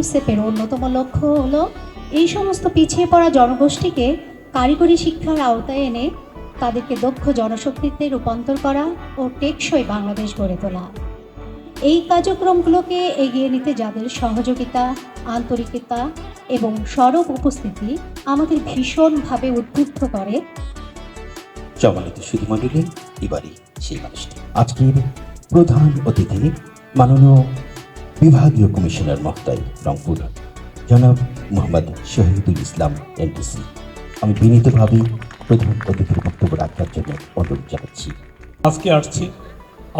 ইউসেপের অন্যতম লক্ষ্য হলো, এই সমস্ত পিছিয়ে পড়া জনগোষ্ঠীকে কারিগরি শিক্ষার আওতায় এনে তাদেরকে দক্ষ জনশক্তিতে রূপান্তর করা ও টেকসই বাংলাদেশ গড়ে তোলা। এই কার্যক্রমগুলোকে এগিয়ে নিতে যাদের সহযোগিতা, আন্তরিকতা এবং সরব উপস্থিতি আমাদের ভীষণভাবে উদ্বুদ্ধ করে। সম্মানিত সুধীমণ্ডলী এবারই সেই মানুষটি আজকের প্রধান অতিথি মাননীয় বিভাগীয় কমিশনার মহোদয় রংপুর। জনাব মোহাম্মদ শহীদুল ইসলাম, এনটিসি। আমি বিনীতভাবে প্রধান অতিথির বক্তব্য রাখার জন্য অনুরোধ জানাচ্ছি। আজকে আসছি।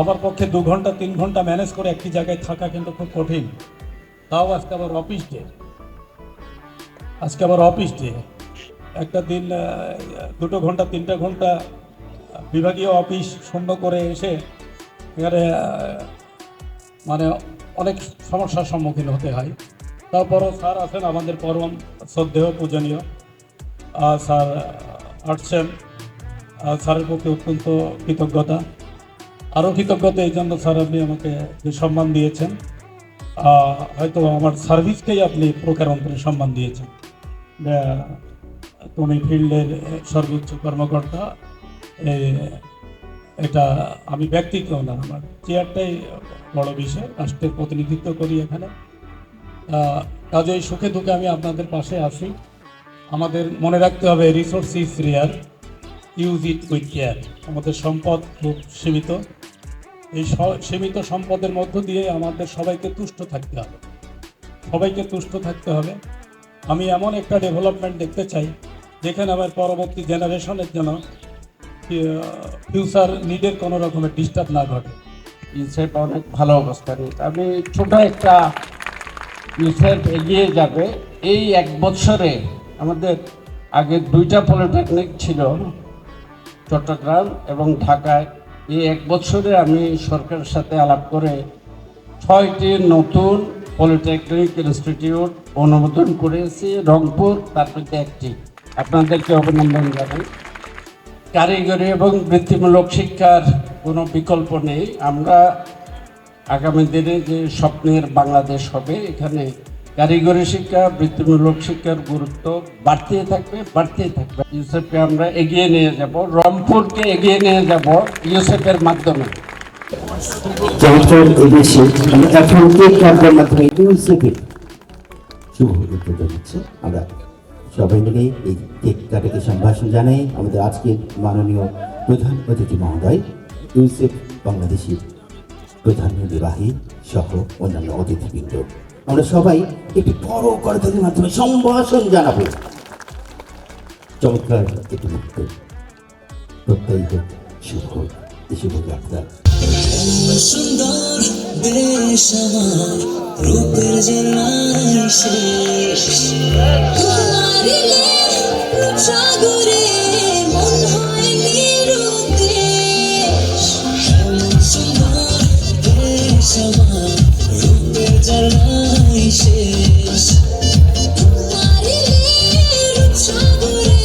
আমার পক্ষে দু ঘণ্টা, তিন ঘণ্টা ম্যানেজ করে একটি জায়গায় থাকা কিন্তু খুব কঠিন। তাও আজকে আবার অফিস ডে। আজকে আবার অফিস ডে। একটা দিন দুটো ঘণ্টা, তিনটা ঘণ্টা বিভাগীয় অফিস শূন্য করে এসে এখানে মানে অনেক সমস্যার সম্মুখীন হতে হয়। তারপরও স্যার আছেন আমাদের পরম শ্রদ্ধেয়, পূজনীয় স্যার আসছেন স্যারের প্রতি অত্যন্ত কৃতজ্ঞতা। আরও কৃতজ্ঞতা এই জন্য স্যার আপনি আমাকে যে সম্মান দিয়েছেন হয়তো আমার সার্ভিসকেই আপনি প্রকারান্তরে সম্মান দিয়েছেন। তুমি ফিল্ডের সর্বোচ্চ কর্মকর্তা এটা আমি ব্যক্তিত্ব না, আমার চেয়ারটাই বড় বিষয়, রাষ্ট্রের প্রতিনিধিত্ব করি এখানে। কাজেই সুখে দুঃখে আমি আপনাদের পাশে আসি আমাদের মনে রাখতে হবে resource is rare use it with care আমাদের সম্পদ খুব সীমিত। এই সীমিত সম্পদের মধ্য দিয়ে আমাদের সবাইকে তুষ্ট থাকতে হবে। সবাইকে তুষ্ট থাকতে হবে। আমি এমন একটা ডেভেলপমেন্ট দেখতে চাই, যেখানে আমার পরবর্তী জেনারেশনের জন্য ফিউচার নিডের কোনো রকমের ডিস্টার্ব না ঘটে। ইউসেফ অনেক ভালো অবস্থা অবস্থানে আমি ছোট একটা ইউসেফ এগিয়ে যাবে। এই এক বছরে আমাদের আগে দুইটা পলিটেকনিক ছিল, চট্টগ্রাম এবং ঢাকায়। এই এক বছরে আমি সরকারের সাথে আলাপ করে ছয়টি নতুন পলিটেকনিক ইনস্টিটিউট অনুমোদন করেছি, রংপুর তার মধ্যে একটি। আপনাদেরকে অভিনন্দন জানাই। কারিগরি এবং বৃত্তিমূলক শিক্ষার কোনো বিকল্প নেই। আমরা আগামী দিনে যে স্বপ্নের বাংলাদেশ হবে, এখানে কারিগরি শিক্ষা, বৃত্তিমূলক শিক্ষার গুরুত্ব বাড়তেই থাকবে বাড়তেই থাকবে। ইউসেফকে আমরা এগিয়ে নিয়ে যাব, রংপুরকে এগিয়ে নিয়ে যাব ইউসেফের মাধ্যমে। মাধ্যমে আমরা সবাই মিলে এই কেক কাটাকে সম্ভাষণ জানাই আমাদের আজকের মাননীয় প্রধান অতিথি মহোদয় ইউসেফ বাংলাদেশি প্রধান নির্বাহী সহ অন্যান্য অতিথিবৃন্দ। আমরা সবাই একটি বড় করতালির মাধ্যমে সম্ভাষণ জানাব। চমৎকার একটি মুক্ত প্রত্যয়ী হোক, শুভ এই শুভযাত্রা সুন্দর দেশ আমার, রূপের জেলায় শেষ। তোমারিলে সাগরে মন হয় নিরুদ্দেশ। সুন্দর দেশ আমার, রূপের জেলায় শেষ। তোমারিলে সাগরে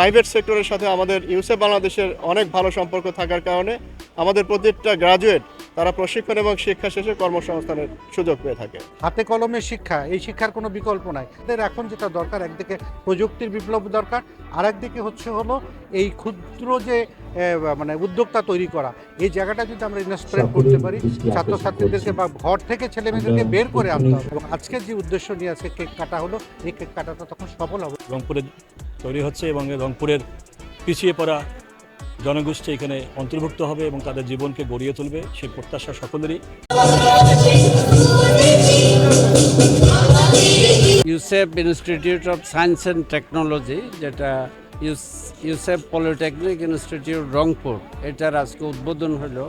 প্রাইভেট সেক্টরের সাথে আমাদের ইউসেফ বাংলাদেশের অনেক ভালো সম্পর্ক থাকার কারণে আমাদের প্রত্যেকটা গ্রাজুয়েট তারা প্রশিক্ষণ এবং শিক্ষা শেষে কর্মসংস্থানের সুযোগ পেয়ে থাকে। হাতে কলমে শিক্ষা এই শিক্ষার কোনো বিকল্প নাই। এদের এখন যেটা দরকার একদিকে প্রযুক্তির বিপ্লব দরকার আর একদিকে হচ্ছে হলো এই ক্ষুদ্র যে মানে উদ্যোক্তা তৈরি করা। এই জায়গাটা যদি আমরা ইনস্পিরেট করতে পারি ছাত্রছাত্রীদেরকে বা ঘর থেকে ছেলে মেয়েদেরকে বের করে আনতে হবে। এবং আজকের যে উদ্দেশ্য নিয়ে আজকে কেক কাটা হলো এই কেক কাটাটা তখন সফল হবে। রংপুরে তৈরি হচ্ছে এবং রংপুরের পিছিয়ে পড়া জনগোষ্ঠী এখানে অন্তর্ভুক্ত হবে এবং তাদের জীবনকে গড়িয়ে তুলবে, সেই প্রত্যাশা সকলেরই। Yusef institute of science and technology, যেটা ইউস, ইউসেফ পলিটেকনিক ইনস্টিটিউট রংপুর, এটার আজকে উদ্বোধন হলো।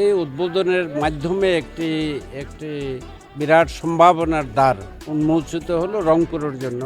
এই উদ্বোধনের মাধ্যমে একটি একটি বিরাট সম্ভাবনার দ্বার উন্মোচিত হলো রংপুরের জন্য।